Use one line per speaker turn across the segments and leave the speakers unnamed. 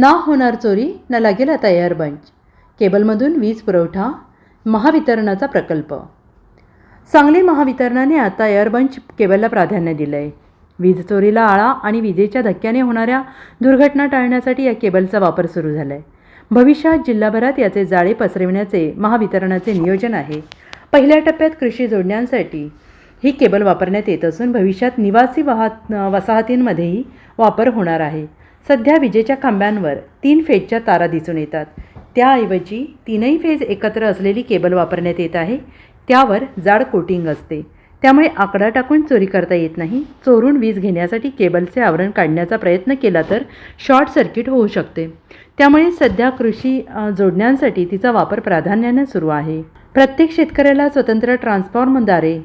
ना होणार चोरी न लागेल आता एअरबंच केबलमधून वीज पुरवठा महावितरणाचा प्रकल्प. सांगली महावितरणाने आता एअरबंच केबलला प्राधान्य दिलं आहे वीज चोरीला आळा आणि विजेच्या धक्क्याने होणाऱ्या दुर्घटना टाळण्यासाठी या केबलचा वापर सुरू झाला आहे भविष्यात जिल्हाभरात याचे जाळे पसरविण्याचे महावितरणाचे नियोजन आहे. पहिल्या टप्प्यात कृषी जोडण्यांसाठी ही केबल वापरण्यात येत असून भविष्यात निवासी वाहत वसाहतींमध्येही वापर होणार आहे. सध्या विजेच्या खांब्यांवर तीन फेजच्या तारा दिसून येतात. त्याऐवजी तीनही फेज एकत्र असलेली केबल वापरण्यात येत आहे. त्यावर जाड कोटिंग असते. त्यामुळे आकडा टाकून चोरी करता येत नाही. चोरून वीज घेण्यासाठी केबलचे आवरण काढण्याचा प्रयत्न केला तर शॉर्ट सर्किट होऊ शकते. त्यामुळे सध्या कृषी जोडण्यांसाठी तिचा वापर प्राधान्याने सुरू आहे. प्रत्येक शेतकऱ्याला स्वतंत्र ट्रान्सफॉर्मद्वारे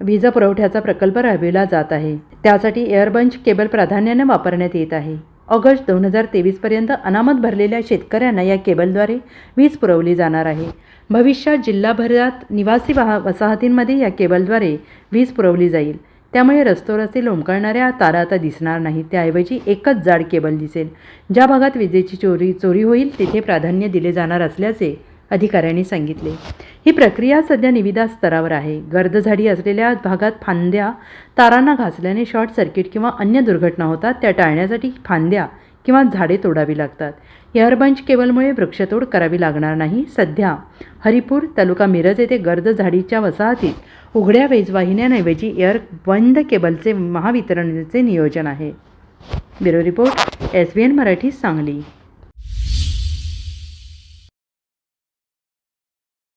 वीज पुरवठ्याचा प्रकल्प राबविला जात आहे. त्यासाठी एअरबंच केबल प्राधान्याने वापरण्यात येत आहे. ऑगस्ट दोन हजार तेवीसपर्यंत अनामत भरलेल्या शेतकऱ्यांना या केबलद्वारे वीज पुरवली जाणार आहे. भविष्यात जिल्हाभरात निवासी वाह वसाहतींमध्ये या केबलद्वारे वीज पुरवली जाईल. त्यामुळे रस्तोरस्ते लोंबकळणाऱ्या तारा आता दिसणार नाहीत. त्याऐवजी एकच जाड केबल दिसेल. ज्या भागात विजेची चोरी चोरी होईल तिथे प्राधान्य दिले जाणार असल्याचे अधिकाऱ्यांनी सांगितले. ही प्रक्रिया सध्या निविदा स्तरावर आहे. गर्दझाडी असलेल्या भागात फांद्या तारांना घासल्याने शॉर्ट सर्किट किंवा अन्य दुर्घटना होतात त्या टाळण्यासाठी फांद्या किंवा झाडे तोडावी लागतात. एअरबंच केबलमुळे वृक्षतोड करावी लागणार नाही. सध्या हरिपूर तालुका मिरज येथे गर्द झाडीच्या वसाहतीत उघड्या वेजवाहिन्यांऐवजी एअर बंद केबलचे महावितरणचे नियोजन आहे. Bureau report S B N Marathi Sangli.